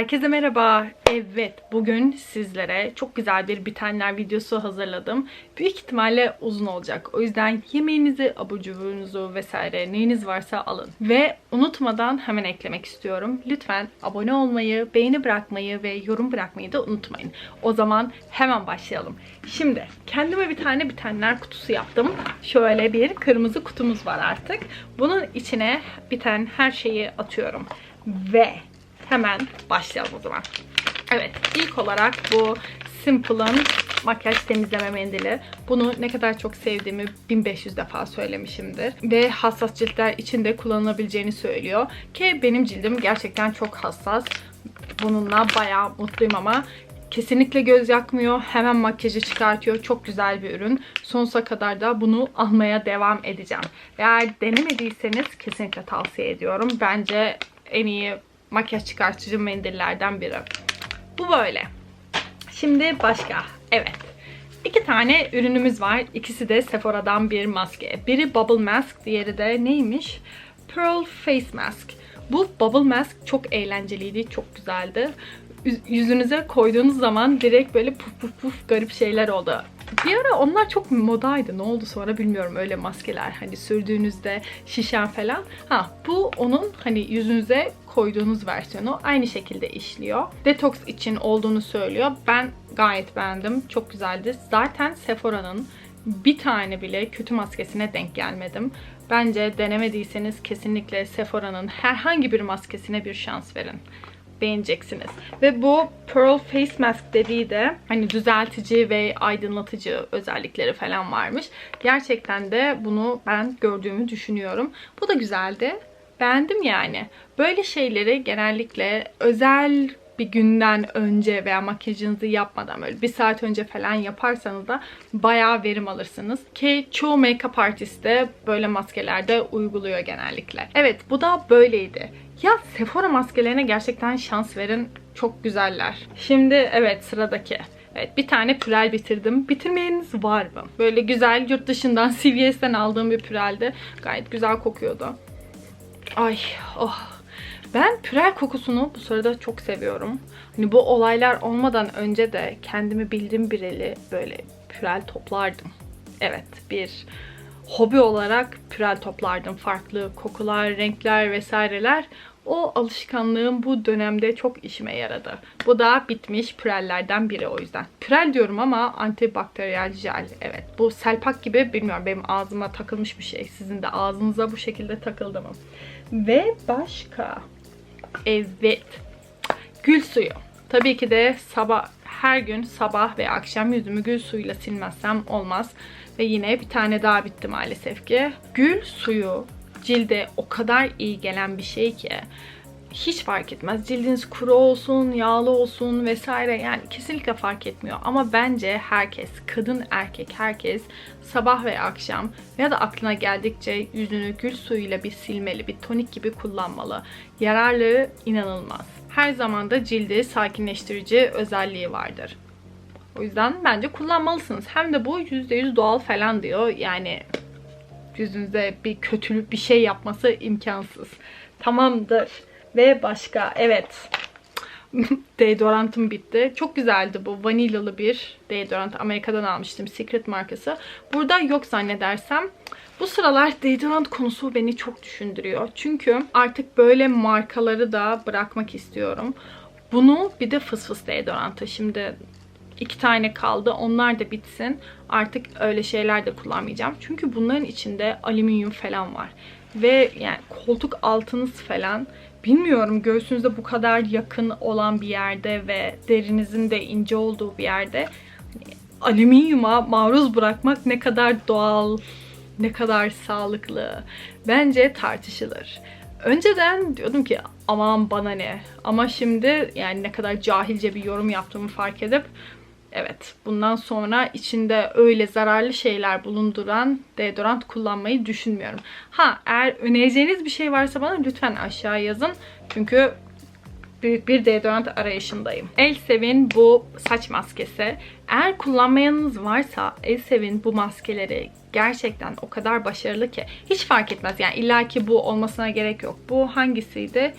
Herkese merhaba. Evet, bugün sizlere çok güzel bir bitenler videosu hazırladım. Büyük ihtimalle uzun olacak. O yüzden yemeğinizi, abur cuburunuzu vesaire neyiniz varsa alın. Ve unutmadan hemen eklemek istiyorum. Lütfen abone olmayı, beğeni bırakmayı ve yorum bırakmayı da unutmayın. O zaman hemen başlayalım. Şimdi kendime bir tane bitenler kutusu yaptım. Şöyle bir kırmızı kutumuz var artık. Bunun içine biten her şeyi atıyorum. Ve hemen başlayalım o zaman. Evet ilk olarak bu Simple'ın makyaj temizleme mendili. Bunu ne kadar çok sevdiğimi 1500 defa söylemişimdir. Ve hassas ciltler için de kullanılabileceğini söylüyor. Ki benim cildim gerçekten çok hassas. Bununla bayağı mutluyum ama Kesinlikle göz yakmıyor. Hemen makyajı çıkartıyor. Çok güzel bir ürün. Sonsuza kadar da bunu almaya devam edeceğim. Eğer denemediyseniz kesinlikle tavsiye ediyorum. Bence en iyi makyaj çıkartıcı mendillerden biri. Bu böyle. Şimdi başka. Evet. İki tane ürünümüz var. İkisi de Sephora'dan bir maske. Biri Bubble Mask, diğeri de neymiş? Pearl Face Mask. Bu Bubble Mask çok eğlenceliydi, çok güzeldi. Yüzünüze koyduğunuz zaman direkt böyle puf puf puf garip şeyler oldu. Bir ara onlar çok modaydı. Ne oldu sonra bilmiyorum öyle maskeler. Hani sürdüğünüzde şişen falan. Ha bu onun hani yüzünüze koyduğunuz versiyonu aynı şekilde işliyor. Detox için olduğunu söylüyor. Ben gayet beğendim. Çok güzeldi. Zaten Sephora'nın bir tane bile kötü maskesine denk gelmedim. Bence denemediyseniz kesinlikle Sephora'nın herhangi bir maskesine bir şans verin beğeneceksiniz. Ve bu Pearl Face Mask dediği de hani düzeltici ve aydınlatıcı özellikleri falan varmış. Gerçekten de bunu ben gördüğümü düşünüyorum. Bu da güzeldi. Beğendim yani. Böyle şeyleri genellikle özel bir günden önce veya makyajınızı yapmadan böyle bir saat önce falan yaparsanız da bayağı verim alırsınız. Ki çoğu make-up artist de böyle maskelerde uyguluyor genellikle. Evet bu da böyleydi. Ya Sephora maskelerine gerçekten şans verin. Çok güzeller. Şimdi evet sıradaki. Evet bir tane pürel bitirdim. Bitirmeyeniz var mı? Böyle güzel yurt dışından CVS'den aldığım bir püreldi. Gayet güzel kokuyordu. Ay oh. Ben pürel kokusunu bu sırada çok seviyorum. Hani bu olaylar olmadan önce de kendimi bildiğim bir eli böyle pürel toplardım. Evet bir hobi olarak pürel toplardım. Farklı kokular, renkler vesaireler. O alışkanlığım bu dönemde çok işime yaradı. Bu da bitmiş pürellerden biri o yüzden. Pürel diyorum ama antibakteriyel jel. Evet bu selpak gibi bilmiyorum benim ağzıma takılmış bir şey. Sizin de ağzınıza bu şekilde takıldı mı? Ve başka. Evet. Gül suyu. Tabii ki de sabah her gün sabah ve akşam yüzümü gül suyuyla silmezsem olmaz. Ve yine bir tane daha bitti maalesef ki. Gül suyu cilde o kadar iyi gelen bir şey ki hiç fark etmez. Cildiniz kuru olsun, yağlı olsun vesaire yani kesinlikle fark etmiyor. Ama bence herkes, kadın erkek herkes sabah ve akşam ya da aklına geldikçe yüzünü gül suyuyla bir silmeli, bir tonik gibi kullanmalı. Yararlı inanılmaz. Her zaman da cildi sakinleştirici özelliği vardır. O yüzden bence kullanmalısınız. Hem de bu %100 doğal falan diyor. Yani yüzünüze bir kötülük bir şey yapması imkansız. Tamamdır. Ve başka evet. deodorantım bitti. Çok güzeldi bu. Vanilyalı bir deodorant. Amerika'dan almıştım. Secret markası. Burada yok zannedersem. Bu sıralar deodorant konusu beni çok düşündürüyor. Çünkü artık böyle markaları da bırakmak istiyorum. Bunu bir de fıs fıs deodorantı. Şimdi iki tane kaldı. Onlar da bitsin. Artık öyle şeyler de kullanmayacağım. Çünkü bunların içinde alüminyum falan var. Ve yani koltuk altınız falan bilmiyorum göğsünüzde bu kadar yakın olan bir yerde ve derinizin de ince olduğu bir yerde alüminyuma maruz bırakmak ne kadar doğal, ne kadar sağlıklı bence tartışılır. Önceden diyordum ki aman bana ne ama şimdi yani ne kadar cahilce bir yorum yaptığımı fark edip Evet, bundan sonra içinde öyle zararlı şeyler bulunduran deodorant kullanmayı düşünmüyorum. Ha, eğer önereceğiniz bir şey varsa bana lütfen aşağı yazın. Çünkü büyük bir deodorant arayışındayım. Elsevin bu saç maskesi. Eğer kullanmayanınız varsa Elsevin bu maskeleri gerçekten o kadar başarılı ki hiç fark etmez. Yani illaki bu olmasına gerek yok. Bu hangisiydi?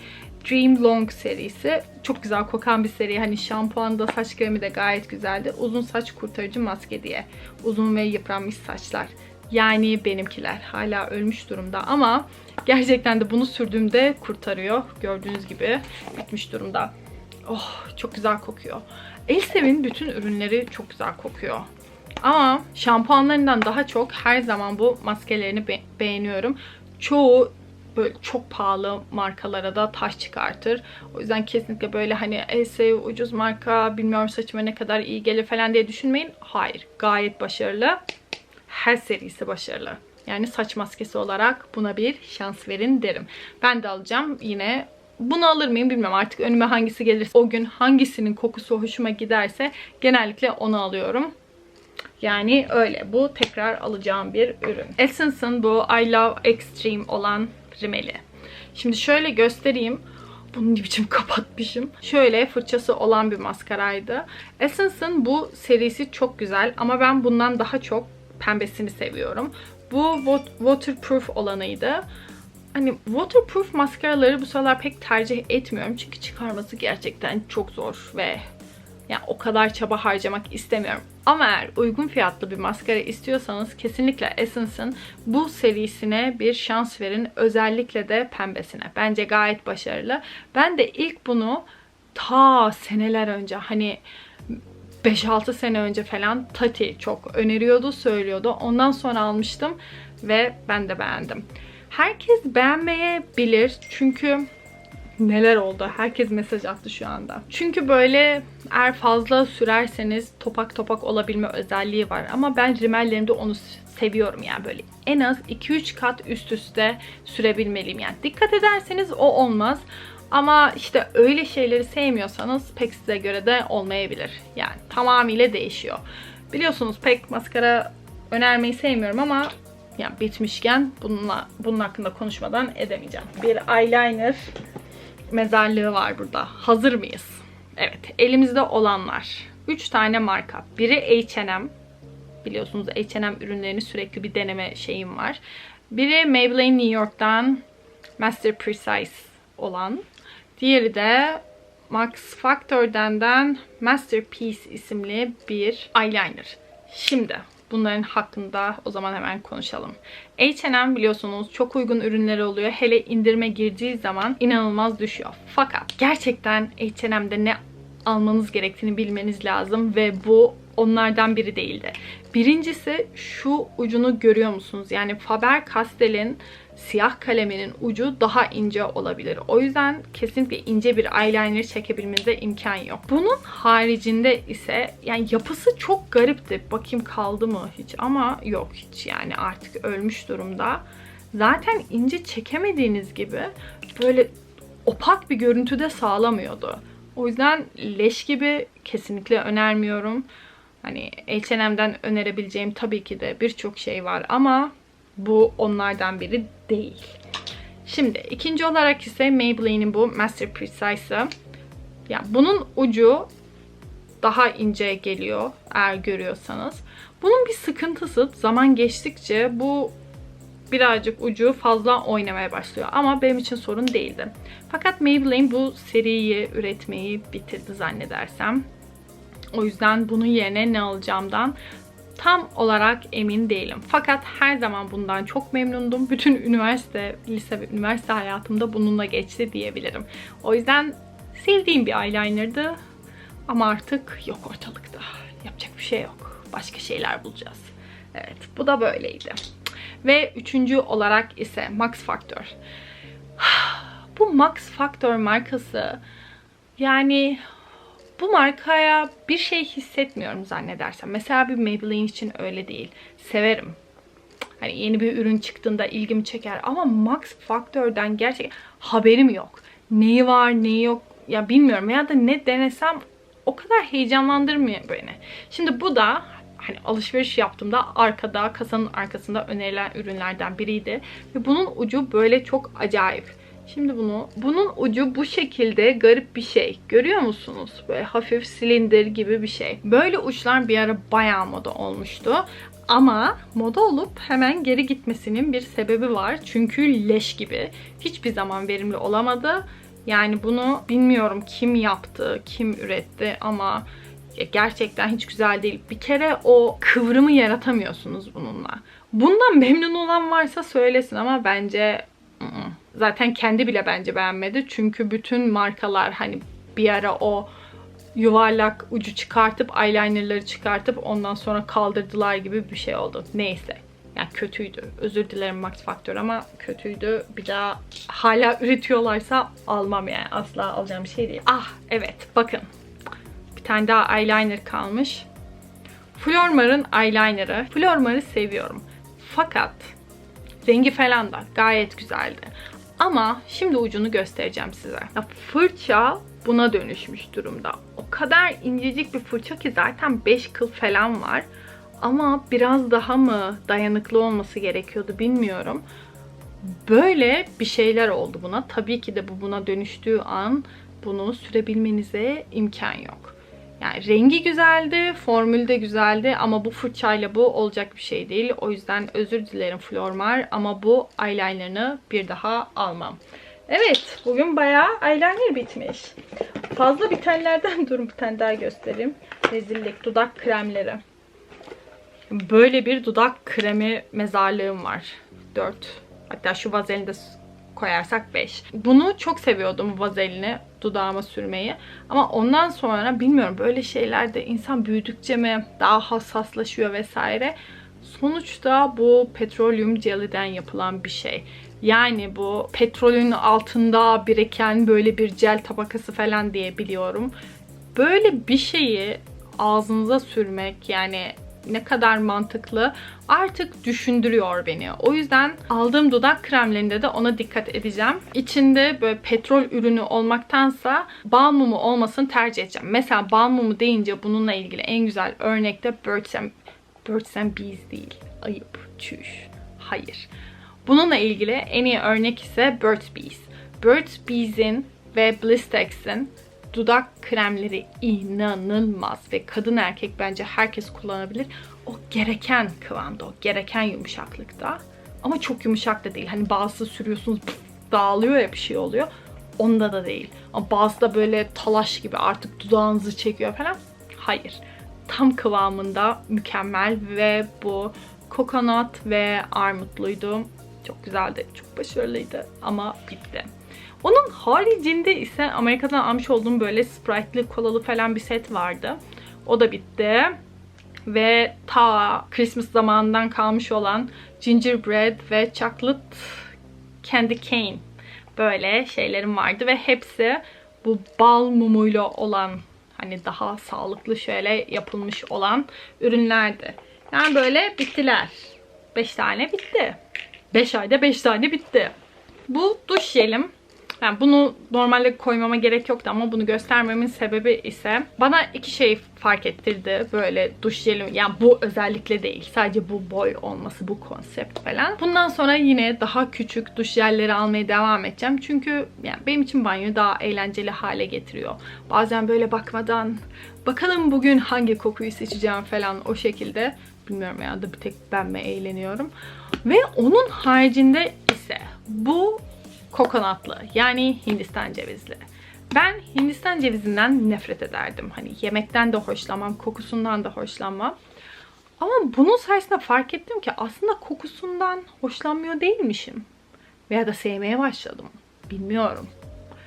Dream Long serisi. Çok güzel kokan bir seri. Hani şampuan da saç kremi de gayet güzeldi. Uzun saç kurtarıcı maske diye. Uzun ve yıpranmış saçlar. Yani benimkiler hala ölmüş durumda ama gerçekten de bunu sürdüğümde kurtarıyor. Gördüğünüz gibi bitmiş durumda. Oh çok güzel kokuyor. Elsev'in bütün ürünleri çok güzel kokuyor. Ama şampuanlarından daha çok her zaman bu maskelerini be- beğeniyorum. Çoğu böyle çok pahalı markalara da taş çıkartır. O yüzden kesinlikle böyle hani Elsev ucuz marka bilmiyorum saçıma ne kadar iyi gelir falan diye düşünmeyin. Hayır gayet başarılı. Her serisi başarılı. Yani saç maskesi olarak buna bir şans verin derim. Ben de alacağım yine bunu alır mıyım bilmiyorum artık önüme hangisi gelirse o gün hangisinin kokusu hoşuma giderse genellikle onu alıyorum. Yani öyle. Bu tekrar alacağım bir ürün. Essence'ın bu I Love Extreme olan rimeli. Şimdi şöyle göstereyim. Bunun ne biçim kapatmışım. Şöyle fırçası olan bir maskaraydı. Essence'ın bu serisi çok güzel ama ben bundan daha çok pembesini seviyorum. Bu waterproof olanıydı. Hani waterproof maskaraları bu sıralar pek tercih etmiyorum. Çünkü çıkarması gerçekten çok zor ve yani o kadar çaba harcamak istemiyorum. Ama eğer uygun fiyatlı bir maskara istiyorsanız kesinlikle Essence'ın bu serisine bir şans verin. Özellikle de pembesine. Bence gayet başarılı. Ben de ilk bunu ta seneler önce hani 5-6 sene önce falan Tati çok öneriyordu, söylüyordu. Ondan sonra almıştım ve ben de beğendim. Herkes beğenmeyebilir çünkü neler oldu? Herkes mesaj attı şu anda. Çünkü böyle eğer fazla sürerseniz topak topak olabilme özelliği var. Ama ben rimellerimde onu seviyorum yani böyle en az 2-3 kat üst üste sürebilmeliyim. Yani dikkat ederseniz o olmaz. Ama işte öyle şeyleri sevmiyorsanız pek size göre de olmayabilir. Yani tamamıyla değişiyor. Biliyorsunuz pek maskara önermeyi sevmiyorum ama yani bitmişken bununla bunun hakkında konuşmadan edemeyeceğim. Bir eyeliner mezarlığı var burada. Hazır mıyız? Evet, elimizde olanlar. 3 tane marka. Biri H&M. Biliyorsunuz H&M ürünlerini sürekli bir deneme şeyim var. Biri Maybelline New York'tan Master Precise olan. Diğeri de Max Factor'dan Masterpiece isimli bir eyeliner. Şimdi bunların hakkında o zaman hemen konuşalım. H&M biliyorsunuz çok uygun ürünleri oluyor. Hele indirime girdiği zaman inanılmaz düşüyor. Fakat gerçekten H&M'de ne almanız gerektiğini bilmeniz lazım ve bu onlardan biri değildi. Birincisi şu ucunu görüyor musunuz? Yani Faber-Castell'in siyah kaleminin ucu daha ince olabilir. O yüzden kesinlikle ince bir eyeliner çekebilmenize imkan yok. Bunun haricinde ise yani yapısı çok garipti. Bakayım kaldı mı hiç ama yok hiç yani artık ölmüş durumda. Zaten ince çekemediğiniz gibi böyle opak bir görüntüde sağlamıyordu. O yüzden leş gibi kesinlikle önermiyorum. Hani H&M'den önerebileceğim tabii ki de birçok şey var ama bu onlardan biri değil. Şimdi ikinci olarak ise Maybelline'in bu Master Precise'ı. Ya bunun ucu daha ince geliyor eğer görüyorsanız. Bunun bir sıkıntısı zaman geçtikçe bu birazcık ucu fazla oynamaya başlıyor. Ama benim için sorun değildi. Fakat Maybelline bu seriyi üretmeyi bitirdi zannedersem. O yüzden bunun yerine ne alacağımdan tam olarak emin değilim. Fakat her zaman bundan çok memnundum. Bütün üniversite, lise ve üniversite hayatımda bununla geçti diyebilirim. O yüzden sevdiğim bir eyeliner'dı. Ama artık yok ortalıkta. Yapacak bir şey yok. Başka şeyler bulacağız. Evet bu da böyleydi. Ve üçüncü olarak ise Max Factor. Bu Max Factor markası yani bu markaya bir şey hissetmiyorum zannedersem. Mesela bir Maybelline için öyle değil. Severim. Hani yeni bir ürün çıktığında ilgimi çeker ama Max Factor'dan gerçekten haberim yok. Neyi var, neyi yok ya bilmiyorum ya da ne denesem o kadar heyecanlandırmıyor beni. Şimdi bu da hani alışveriş yaptığımda arkada kasanın arkasında önerilen ürünlerden biriydi. Ve bunun ucu böyle çok acayip. Şimdi bunu, bunun ucu bu şekilde garip bir şey. Görüyor musunuz? Böyle hafif silindir gibi bir şey. Böyle uçlar bir ara bayağı moda olmuştu. Ama moda olup hemen geri gitmesinin bir sebebi var. Çünkü leş gibi. Hiçbir zaman verimli olamadı. Yani bunu bilmiyorum kim yaptı, kim üretti ama gerçekten hiç güzel değil. Bir kere o kıvrımı yaratamıyorsunuz bununla. Bundan memnun olan varsa söylesin ama bence zaten kendi bile bence beğenmedi. Çünkü bütün markalar hani bir ara o yuvarlak ucu çıkartıp eyelinerları çıkartıp ondan sonra kaldırdılar gibi bir şey oldu. Neyse. Yani kötüydü. Özür dilerim Max Factor ama kötüydü. Bir daha hala üretiyorlarsa almam yani. Asla alacağım bir şey değil. Ah evet bakın. Bir tane daha eyeliner kalmış. Flormar'ın eyeliner'ı. Flormar'ı seviyorum. Fakat rengi falan da gayet güzeldi. Ama şimdi ucunu göstereceğim size. Ya fırça buna dönüşmüş durumda. O kadar incecik bir fırça ki zaten 5 kıl falan var. Ama biraz daha mı dayanıklı olması gerekiyordu bilmiyorum. Böyle bir şeyler oldu buna. Tabii ki de bu buna dönüştüğü an bunu sürebilmenize imkan yok. Yani rengi güzeldi, formülü de güzeldi ama bu fırçayla bu olacak bir şey değil. O yüzden özür dilerim Flormar ama bu eyeliner'ını bir daha almam. Evet, bugün bayağı eyeliner bitmiş. Fazla bitenlerden durun bir tane daha göstereyim. Rezillik dudak kremleri. Böyle bir dudak kremi mezarlığım var. 4. Hatta şu vazelini de koyarsak 5. Bunu çok seviyordum vazelini dudağıma sürmeyi. Ama ondan sonra bilmiyorum böyle şeylerde insan büyüdükçe mi daha hassaslaşıyor vesaire. Sonuçta bu petrolyum jelly'den yapılan bir şey. Yani bu petrolün altında biriken böyle bir jel tabakası falan diye biliyorum. Böyle bir şeyi ağzınıza sürmek yani ne kadar mantıklı artık düşündürüyor beni. O yüzden aldığım dudak kremlerinde de ona dikkat edeceğim. İçinde böyle petrol ürünü olmaktansa bal mumu olmasını tercih edeceğim. Mesela bal mumu deyince bununla ilgili en güzel örnek de Birds and, Birds and Bees değil. Ayıp, çüş. Hayır. Bununla ilgili en iyi örnek ise Burt's Bees. Burt's Bees'in ve Blistex'in dudak kremleri inanılmaz ve kadın erkek bence herkes kullanabilir. O gereken kıvamda, o gereken yumuşaklıkta. Ama çok yumuşak da değil. Hani bazı sürüyorsunuz pıf, dağılıyor ya bir şey oluyor. Onda da değil. Ama bazı da böyle talaş gibi artık dudağınızı çekiyor falan. Hayır. Tam kıvamında mükemmel ve bu kokonat ve armutluydu. Çok güzeldi, çok başarılıydı ama bitti. Onun haricinde ise Amerika'dan almış olduğum böyle Sprite'lı kolalı falan bir set vardı. O da bitti. Ve ta Christmas zamanından kalmış olan gingerbread ve chocolate candy cane böyle şeylerim vardı ve hepsi bu bal mumuyla olan hani daha sağlıklı şöyle yapılmış olan ürünlerdi. Yani böyle bittiler. 5 tane bitti. 5 ayda 5 tane bitti. Bu duş jelim. Yani bunu normalde koymama gerek yoktu ama bunu göstermemin sebebi ise bana iki şey fark ettirdi. Böyle duş jeli yani bu özellikle değil. Sadece bu boy olması, bu konsept falan. Bundan sonra yine daha küçük duş jelleri almaya devam edeceğim. Çünkü yani benim için banyo daha eğlenceli hale getiriyor. Bazen böyle bakmadan bakalım bugün hangi kokuyu seçeceğim falan o şekilde. Bilmiyorum ya da bir tek ben mi eğleniyorum. Ve onun haricinde ise bu kokonatlı yani Hindistan cevizli. Ben Hindistan cevizinden nefret ederdim. Hani yemekten de hoşlanmam, kokusundan da hoşlanmam. Ama bunun sayesinde fark ettim ki aslında kokusundan hoşlanmıyor değilmişim. Veya da sevmeye başladım. Bilmiyorum.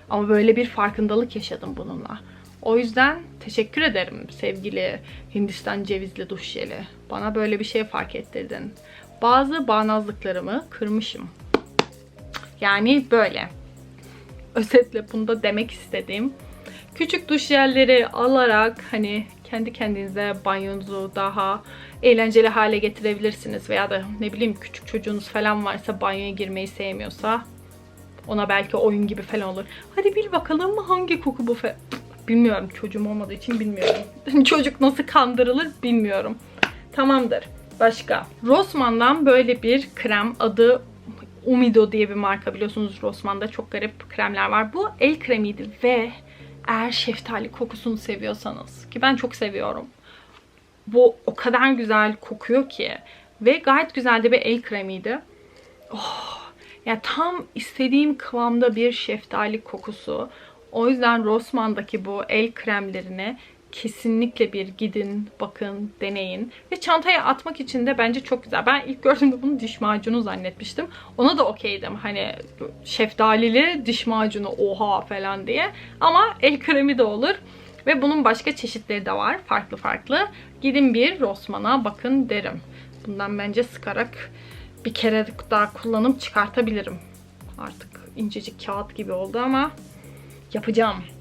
Ama böyle bir farkındalık yaşadım bununla. O yüzden teşekkür ederim sevgili Hindistan cevizli duş jeli. Bana böyle bir şey fark ettirdin. Bazı bağnazlıklarımı kırmışım. Yani böyle. Özetle bunu da demek istediğim. Küçük duş jelleri alarak hani kendi kendinize banyonuzu daha eğlenceli hale getirebilirsiniz. Veya da ne bileyim küçük çocuğunuz falan varsa banyoya girmeyi sevmiyorsa ona belki oyun gibi falan olur. Hadi bil bakalım hangi koku bu fe Bilmiyorum çocuğum olmadığı için bilmiyorum. Çocuk nasıl kandırılır bilmiyorum. Tamamdır. Başka. Rossmann'dan böyle bir krem adı Umido diye bir marka biliyorsunuz Rossmann'da çok garip kremler var. Bu el kremiydi ve eğer şeftali kokusunu seviyorsanız ki ben çok seviyorum. Bu o kadar güzel kokuyor ki ve gayet güzel de bir el kremiydi. Oh, Yani tam istediğim kıvamda bir şeftali kokusu. O yüzden Rossmann'daki bu el kremlerini kesinlikle bir gidin, bakın, deneyin. Ve çantaya atmak için de bence çok güzel. Ben ilk gördüğümde bunu diş macunu zannetmiştim. Ona da okeydim. Hani şeftalili diş macunu oha falan diye. Ama el kremi de olur. Ve bunun başka çeşitleri de var. Farklı farklı. Gidin bir Rossmann'a bakın derim. Bundan bence sıkarak bir kere daha kullanıp çıkartabilirim. Artık incecik kağıt gibi oldu ama yapacağım.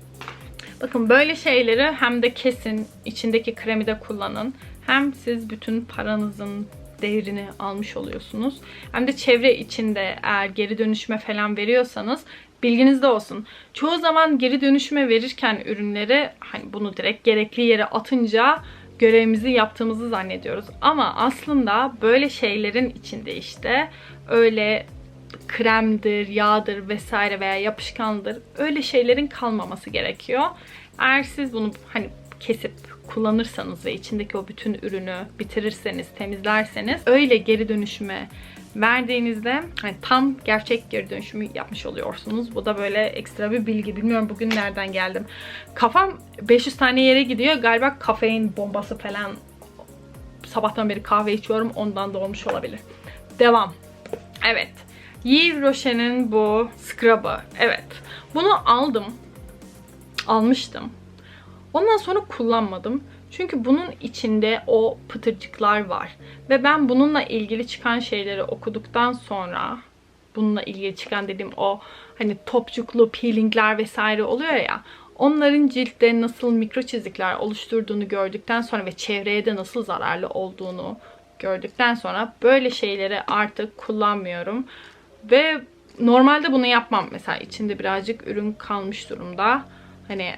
Bakın böyle şeyleri hem de kesin içindeki kremi de kullanın. Hem siz bütün paranızın değerini almış oluyorsunuz. Hem de çevre içinde eğer geri dönüşüme falan veriyorsanız bilginizde olsun. Çoğu zaman geri dönüşüme verirken ürünleri hani bunu direkt gerekli yere atınca görevimizi yaptığımızı zannediyoruz. Ama aslında böyle şeylerin içinde işte öyle kremdir, yağdır vesaire veya yapışkandır öyle şeylerin kalmaması gerekiyor. Eğer siz bunu hani kesip kullanırsanız ve içindeki o bütün ürünü bitirirseniz, temizlerseniz öyle geri dönüşüme verdiğinizde hani tam gerçek geri dönüşümü yapmış oluyorsunuz. Bu da böyle ekstra bir bilgi. Bilmiyorum bugün nereden geldim. Kafam 500 tane yere gidiyor. Galiba kafein bombası falan sabahtan beri kahve içiyorum. Ondan da olmuş olabilir. Devam. Evet. Yves Rocher'in bu scrub'ı. Evet. Bunu aldım. Almıştım. Ondan sonra kullanmadım. Çünkü bunun içinde o pıtırcıklar var. Ve ben bununla ilgili çıkan şeyleri okuduktan sonra bununla ilgili çıkan dediğim o hani topçuklu peelingler vesaire oluyor ya onların ciltte nasıl mikro çizikler oluşturduğunu gördükten sonra ve çevreye de nasıl zararlı olduğunu gördükten sonra böyle şeyleri artık kullanmıyorum. Ve normalde bunu yapmam. Mesela içinde birazcık ürün kalmış durumda. Hani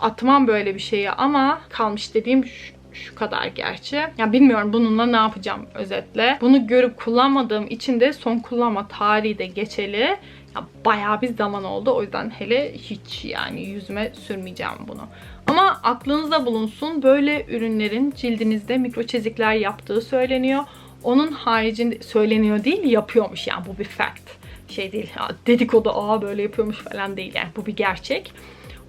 atmam böyle bir şeyi ama kalmış dediğim şu, şu kadar gerçi. Ya bilmiyorum bununla ne yapacağım özetle. Bunu görüp kullanmadığım için de son kullanma tarihi de geçeli. Ya bayağı bir zaman oldu. O yüzden hele hiç yani yüzüme sürmeyeceğim bunu. Ama aklınızda bulunsun böyle ürünlerin cildinizde mikro çizikler yaptığı söyleniyor. Onun haricinde söyleniyor değil yapıyormuş yani bu bir fact. Şey değil dedikodu aa böyle yapıyormuş falan değil yani bu bir gerçek.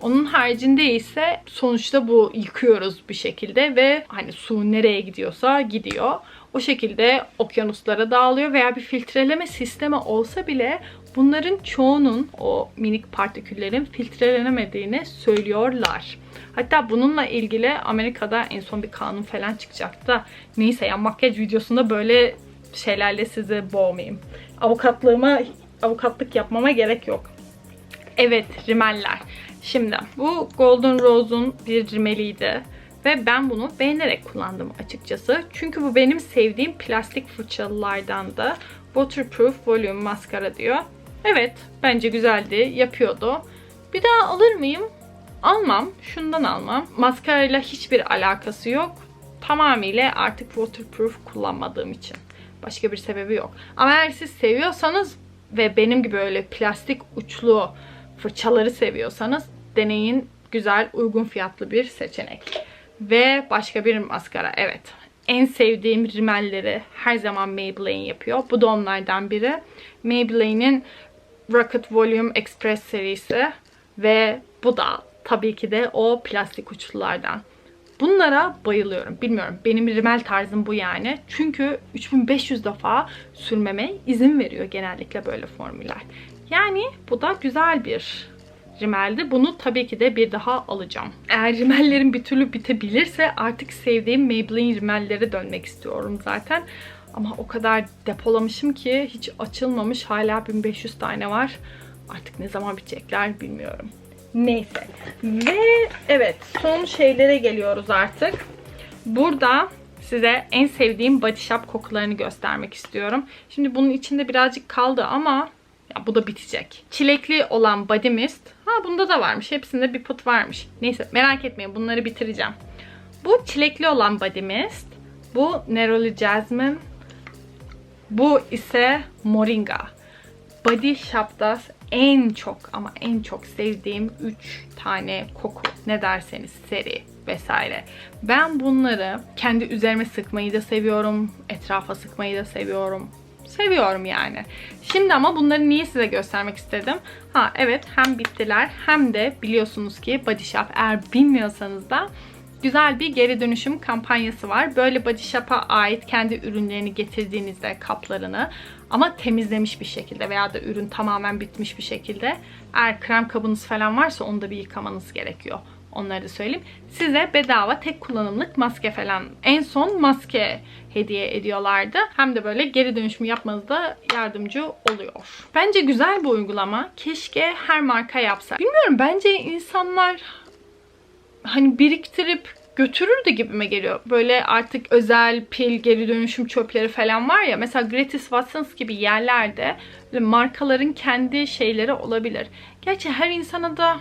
Onun haricinde ise sonuçta bu yıkıyoruz bir şekilde ve hani su nereye gidiyorsa gidiyor. O şekilde okyanuslara dağılıyor veya bir filtreleme sistemi olsa bile bunların çoğunun o minik partiküllerin filtrelenemediğini söylüyorlar. Hatta bununla ilgili Amerika'da en son bir kanun falan çıkacaktı da neyse ya makyaj videosunda böyle şeylerle sizi boğmayayım. Avukatlığıma avukatlık yapmama gerek yok. Evet, rimeller. Şimdi bu Golden Rose'un bir rimeliydi. Ve ben bunu beğenerek kullandım açıkçası. Çünkü bu benim sevdiğim plastik fırçalılardan da Waterproof Volume Mascara diyor. Evet, bence güzeldi, yapıyordu. Bir daha alır mıyım? Almam, şundan almam. Maskarayla hiçbir alakası yok. Tamamıyla artık waterproof kullanmadığım için. Başka bir sebebi yok. Ama eğer siz seviyorsanız ve benim gibi öyle plastik uçlu fırçaları seviyorsanız deneyin. Güzel, uygun fiyatlı bir seçenek. Ve başka bir maskara. Evet. En sevdiğim rimelleri her zaman Maybelline yapıyor. Bu da onlardan biri. Maybelline'in Rocket Volume Express serisi. Ve bu da tabii ki de o plastik uçlulardan. Bunlara bayılıyorum. Bilmiyorum. Benim rimel tarzım bu yani. Çünkü 3500 defa sürmeme izin veriyor genellikle böyle formüller. Yani bu da güzel bir rimeldi. Bunu tabii ki de bir daha alacağım. Eğer rimellerim bir türlü bitebilirse artık sevdiğim Maybelline rimellere dönmek istiyorum zaten. Ama o kadar depolamışım ki hiç açılmamış. Hala 1500 tane var. Artık ne zaman bitecekler bilmiyorum. Neyse. Ve evet son şeylere geliyoruz artık. Burada size en sevdiğim body shop kokularını göstermek istiyorum. Şimdi bunun içinde birazcık kaldı ama ya bu da bitecek. Çilekli olan body mist. Ha bunda da varmış. Hepsinde bir put varmış. Neyse merak etmeyin bunları bitireceğim. Bu çilekli olan body mist. Bu Neroli Jasmine. Bu ise Moringa. Body Shop'ta en çok ama en çok sevdiğim 3 tane koku ne derseniz seri vesaire. Ben bunları kendi üzerime sıkmayı da seviyorum. Etrafa sıkmayı da seviyorum. Seviyorum yani. Şimdi ama bunları niye size göstermek istedim? Ha evet hem bittiler hem de biliyorsunuz ki Body Shop eğer bilmiyorsanız da güzel bir geri dönüşüm kampanyası var. Böyle Body Shop'a ait kendi ürünlerini getirdiğinizde kaplarını ama temizlemiş bir şekilde veya da ürün tamamen bitmiş bir şekilde eğer krem kabınız falan varsa onu da bir yıkamanız gerekiyor. Onları da söyleyeyim. Size bedava tek kullanımlık maske falan en son maske hediye ediyorlardı. Hem de böyle geri dönüşümü yapmanızda yardımcı oluyor. Bence güzel bir uygulama. Keşke her marka yapsa. Bilmiyorum bence insanlar hani biriktirip götürürdü gibime geliyor. Böyle artık özel pil geri dönüşüm çöpleri falan var ya. Mesela Gratis Watsons gibi yerlerde markaların kendi şeyleri olabilir. Gerçi her insana da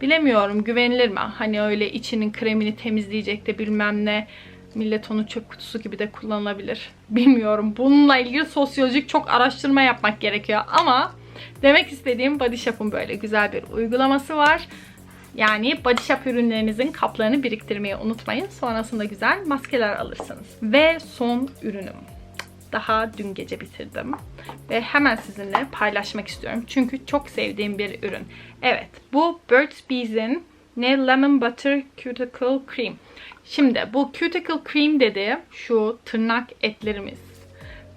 bilemiyorum güvenilir mi? Hani öyle içinin kremini temizleyecek de bilmem ne. Millet onu çöp kutusu gibi de kullanılabilir. Bilmiyorum. Bununla ilgili sosyolojik çok araştırma yapmak gerekiyor. Ama demek istediğim Body Shop'un böyle güzel bir uygulaması var. Yani Body Shop ürünlerinizin kaplarını biriktirmeyi unutmayın. Sonrasında güzel maskeler alırsınız. Ve son ürünüm. Daha dün gece bitirdim. Ve hemen sizinle paylaşmak istiyorum. Çünkü çok sevdiğim bir ürün. Evet bu Burt's Bees'in ne Lemon Butter Cuticle Cream. Şimdi bu Cuticle Cream dedi şu tırnak etlerimiz.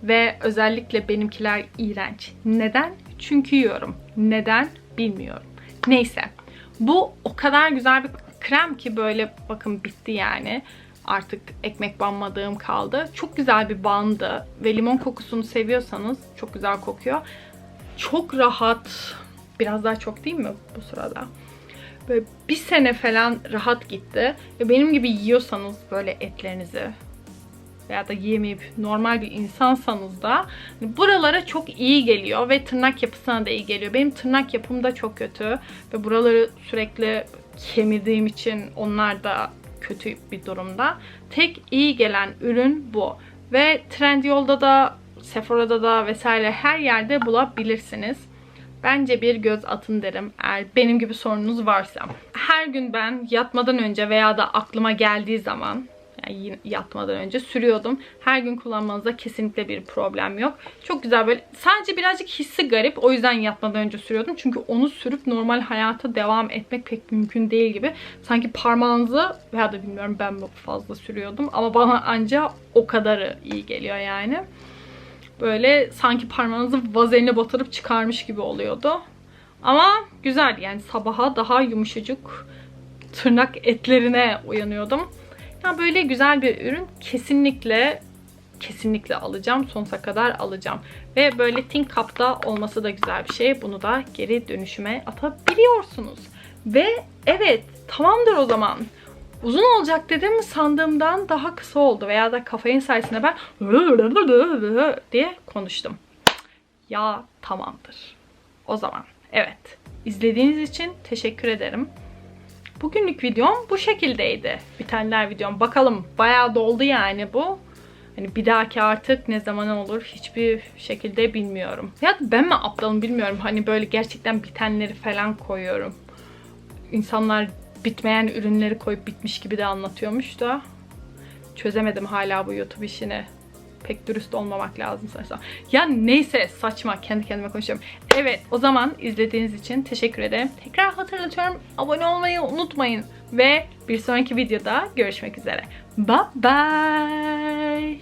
Ve özellikle benimkiler iğrenç. Neden? Çünkü yiyorum. Neden? Bilmiyorum. Neyse. Bu o kadar güzel bir krem ki böyle bakın bitti yani. Artık ekmek banmadığım kaldı. Çok güzel bir bandı ve limon kokusunu seviyorsanız çok güzel kokuyor. Çok rahat. Biraz daha çok değil mi bu sırada? Böyle bir sene falan rahat gitti. Ve benim gibi yiyorsanız böyle etlerinizi veya da yemeyip normal bir insansanız da buralara çok iyi geliyor ve tırnak yapısına da iyi geliyor. Benim tırnak yapım da çok kötü ve buraları sürekli kemirdiğim için onlar da kötü bir durumda. Tek iyi gelen ürün bu. Ve Trendyol'da da Sephora'da da vesaire her yerde bulabilirsiniz. Bence bir göz atın derim eğer benim gibi sorununuz varsa. Her gün ben yatmadan önce veya da aklıma geldiği zaman yani yatmadan önce sürüyordum. Her gün kullanmanızda kesinlikle bir problem yok. Çok güzel böyle sadece birazcık hissi garip. O yüzden yatmadan önce sürüyordum. Çünkü onu sürüp normal hayata devam etmek pek mümkün değil gibi. Sanki parmağınızı veya da bilmiyorum ben fazla sürüyordum. Ama bana anca o kadarı iyi geliyor yani. Böyle sanki parmağınızı vazeline batırıp çıkarmış gibi oluyordu. Ama güzel yani sabaha daha yumuşacık tırnak etlerine uyanıyordum. Yani böyle güzel bir ürün kesinlikle kesinlikle alacağım. Sonsuza kadar alacağım. Ve böyle Think Cup'ta olması da güzel bir şey. Bunu da geri dönüşüme atabiliyorsunuz. Ve evet tamamdır o zaman. Uzun olacak dedim sandığımdan daha kısa oldu. Veya da kafein sayesinde ben diye konuştum. Ya tamamdır. O zaman evet. İzlediğiniz için teşekkür ederim. Bugünlük videom bu şekildeydi. Bitenler videom. Bakalım bayağı doldu yani bu. Hani bir dahaki artık ne zaman olur hiçbir şekilde bilmiyorum. Ya ben mi aptalım bilmiyorum. Hani böyle gerçekten bitenleri falan koyuyorum. İnsanlar bitmeyen ürünleri koyup bitmiş gibi de anlatıyormuş da. Çözemedim hala bu YouTube işini pek dürüst olmamak lazım sanırsam. Ya neyse saçma kendi kendime konuşuyorum. Evet o zaman izlediğiniz için teşekkür ederim. Tekrar hatırlatıyorum abone olmayı unutmayın. Ve bir sonraki videoda görüşmek üzere. Bye bye.